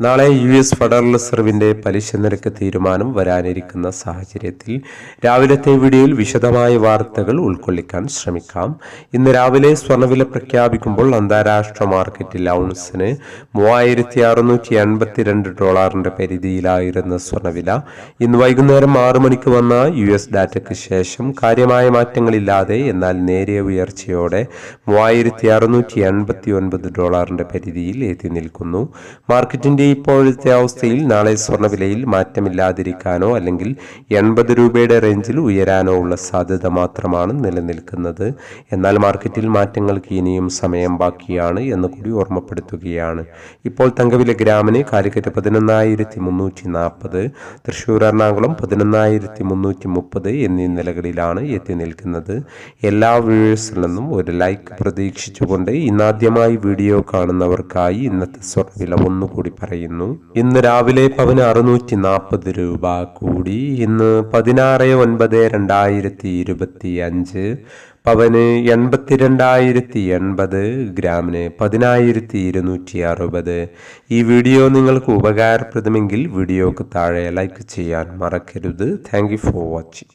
നാളെ U S federal റിസർവിന്റെ പലിശ നിരക്ക് തീരുമാനം വരാനിരിക്കുന്ന സാഹചര്യത്തിൽ രാവിലത്തെ വീഡിയോയിൽ വിശദമായ വാർത്തകൾ ഉൾക്കൊള്ളിക്കാൻ ശ്രമിക്കാം. ഇന്ന് രാവിലെ സ്വർണവില പ്രഖ്യാപിക്കുമ്പോൾ അന്താരാഷ്ട്ര മാർക്കറ്റിൽ ഔൺസിന് മൂവായിരത്തി അറുന്നൂറ്റി എൺപത്തിരണ്ട് ഡോളറിന്റെ പരിധിയിലായിരുന്ന സ്വർണവില ഇന്ന് വൈകുന്നേരം ആറു മണിക്ക് വന്ന യു എസ് ഡാറ്റയ്ക്ക് ശേഷം കാര്യമായ മാറ്റങ്ങളില്ലാതെ എന്നാൽ നേരിയ ഉയർച്ചയോടെ മൂവായിരത്തി അറുന്നൂറ്റി എൺപത്തി ഒൻപത് ഡോളറിന്റെ പരിധിയിൽ എത്തി നിൽക്കുന്നു. മാർക്കറ്റിന്റെ ഇപ്പോഴത്തെ അവസ്ഥയിൽ നാളെ സ്വർണവിലയിൽ മാറ്റമില്ലാതിരിക്കാനോ അല്ലെങ്കിൽ എൺപത് രൂപയുടെ റേഞ്ചിൽ ഉയരാനോ ഉള്ള സാധ്യത മാത്രമാണ് നിലനിൽക്കുന്നത്. എന്നാൽ മാർക്കറ്റിൽ മാറ്റങ്ങൾക്ക് ഇനിയും സമയം ബാക്കിയാണ് എന്ന് കൂടി ഓർമ്മപ്പെടുത്തുകയാണ്. ഇപ്പോൾ തങ്കവില ഗ്രാമിന് കാലിക്കറ്റ് പതിനൊന്നായിരത്തി മുന്നൂറ്റി നാൽപ്പത് തൃശ്ശൂർ എറണാകുളം പതിനൊന്നായിരത്തി മുന്നൂറ്റി മുപ്പത് എന്നീ നിലകളിലാണ് എത്തി നിൽക്കുന്നത്. എല്ലാ വ്യൂവേഴ്സിൽ നിന്നും ഒരു ലൈക്ക് പ്രതീക്ഷിച്ചുകൊണ്ട് ഇന്നാദ്യമായി വീഡിയോ കാണുന്നവർക്കായി ഇന്നത്തെ സ്വർണവില ഒന്നുകൂടി പറയുന്നു. ഇന്ന് രാവിലെ പവന് അറുന്നൂറ്റി നാൽപ്പത് രൂപ കൂടി. ഇന്ന് പതിനാറ് ഒൻപത് രണ്ടായിരത്തി ഇരുപത്തി അഞ്ച് പവന് എൺപത്തിരണ്ടായിരത്തി എൺപത് ഗ്രാമിന് പതിനായിരത്തി ഇരുന്നൂറ്റി അറുപത് ഈ വീഡിയോ നിങ്ങൾക്ക് ഉപകാരപ്രദമെങ്കിൽ വീഡിയോക്ക് താഴെ ലൈക്ക് ചെയ്യാൻ മറക്കരുത്. Thank for watching